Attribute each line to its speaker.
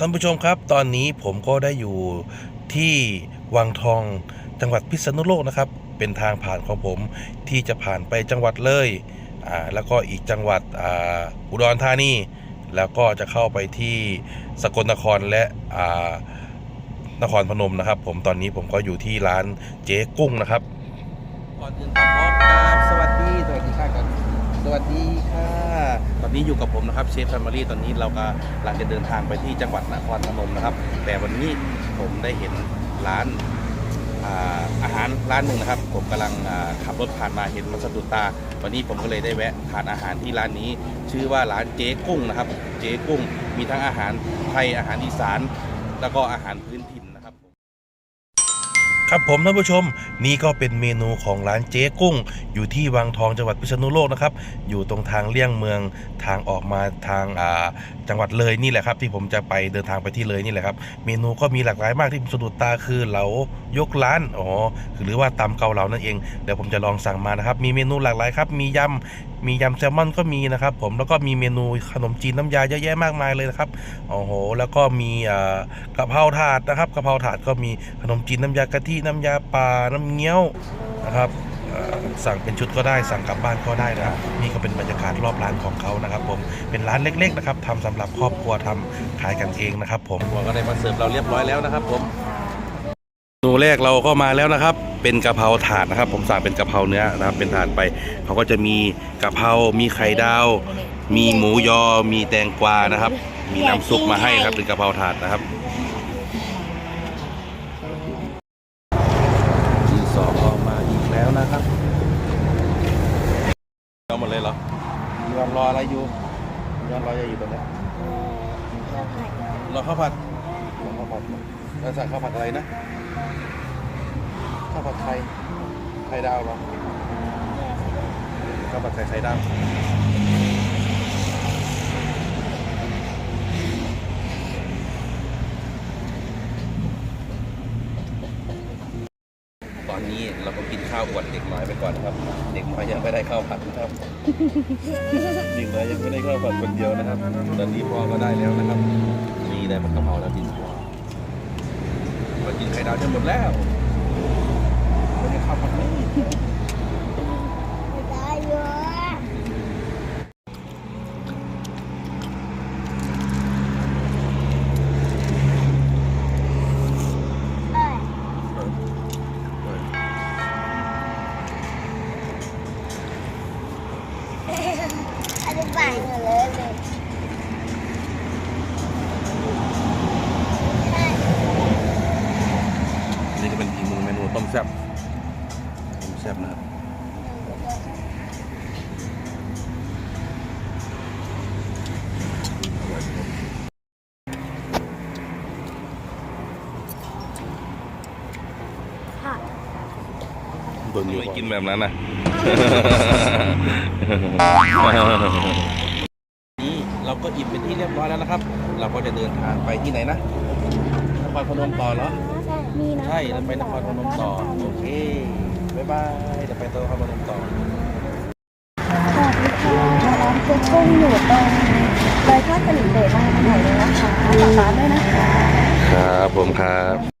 Speaker 1: ท่านผู้ชมครับ ตอนนี้ผมก็ได้อยู่ที่วังทองจังหวัดพิษณุโลกนะครับ เป็นทางผ่านของผมที่จะผ่านไปจังหวัดเลยอ่าแล้วก็อีกจังหวัดอ่าอุดรธานีแล้วก็จะเข้าไปที่สกลนครและอ่านครพนมนะครับ ผมตอนนี้ผมก็อยู่ที่ร้านเจ๊กุ้งนะครับก่อนอื่นขอขอกราบสวัสดีสวัสดีค่ะก่อน สวัสดีค่ะ ตอนนี้อยู่กับผมนะครับเชฟแฟมิลี่ตอนนี้เราก็กำลังจะเดินทางไปที่จังหวัดนครพนมนะครับ แต่วันนี้ผมได้เห็นร้านอ่าอาหารร้านหนึ่งนะครับ ผมกำลังอ่าขับรถผ่านมาเห็นมันสะดุดตา วันนี้ผมก็เลยได้แวะทานอาหารที่ร้านนี้ ชื่อว่าร้านเจ๊กุ้งนะครับ เจ๊กุ้งมีทั้งอาหารไทยอาหารอีสาน แล้วก็อาหารพื้นถิ่นนะครับครับผมท่านผู้ชมนี่ก็เป็นเมนูของร้านเจ๊กุ้ง อยู่ที่วังทองจังหวัดพิษณุโลกนะครับ อยู่ตรงทางเลี่ยงเมืองทางออกมาทางาจังหวัดเลยนี่แหละครับที่ผมจะไปเดินทางไปที่เลยนี่แหละครับเมนูก็มีหลากหลายมากที่ผมสะดุดตาคือเหลายกร้านอ๋อหรือว่าตำเกาเหลานั่นเองเดี๋ยวผมจะลองสั่งมานะครับมีเมนูหลากหลายครับมียำมียำแซลมอนก็มีนะครับผมแล้วก็มีเมนูขนมจีนน้ำยาเยอะแยะมากมายเลยนะครับโอ้โหแล้วก็มีอ่ากะเพราถาดนะครับกะเพราถาดก็มีขนมจีนน้ำยากะทิน้ำยาปลาน้ำเงี้ยวนะครับ สั่งเป็นชุดก็ได้สั่งกลับบ้านก็ได้นะนี่ก็เป็นบรรยากาศรอบร้านของเขานะครับ ผมเป็นร้านเล็ก ๆ นะครับทำสำหรับครอบครัวทำขายกันเองนะครับ ผมก็ได้มาเสิร์ฟเราเรียบร้อยแล้วนะครับผมเมนูแรกเราก็มาแล้วนะครับ เป็นกะเพราถาดนะครับ ผมสั่งเป็นกะเพราเนื้อนะครับ เป็นถาดไปเขาก็จะมีกะเพรา มีไข่ดาว มีหมูยอ มีแตงกวานะครับ มีน้ำซุปมาให้ครับเป็นกะเพราถาดนะครับที่สองออกมาอีกแล้วนะครับ เอาหมดเลยเหรอย้อนรออะไรอยู่ย้อนรออะไรอยู่ตรงนี้รอข้าวผัดรอข้าวผัดแล้วสั่งข้าวผัดอะไรนะข้าวผัดไทยไข่ดาวเหรอข้าวผัดไทยไข่ดาว ตอนนี้ เราก็กินข้าวอวดเด็กน้อยไปก่อนครับ เด็กน้อยยังไม่ได้ข้าวผัดนะครับเด็กน้อยยังไม่ได้ข้าวผัดคนเดียวนะครับ ตอนนี้พ่อก็ได้แล้วนะครับมีได้ผัดกะเพราแล้วกินมากินไข่ดาวจนหมดแล้วไม่ได้ข้าวผัดนี่
Speaker 2: นนี้ไปหมดเลยเลย
Speaker 1: นี่ก็เป็นอีกหนึ่งเมนูต้มแซ่บต้มแซ่บนะครับโดนอยู่กินแบบนั้นนะนี่เราก็อิ่มเป็นที่เรียบร้อยแล้วนะครับ เราก็จะเดินทางไปที่ไหนนะนครพนมต่อเหรอ
Speaker 2: มีนะ
Speaker 1: ใช่เราไปนครพนมต่อโอเคบ๊ายบายเดี๋ยวไปนครพนมต่อ
Speaker 2: สวัสดีค่ะร้านเจ๊กุ้งอยู่ตรงเลยทอดกะหรี่เบรบ้านอร่อยเลยนะคะฝากร้านด้วยนะคะ
Speaker 1: ครับผมครับ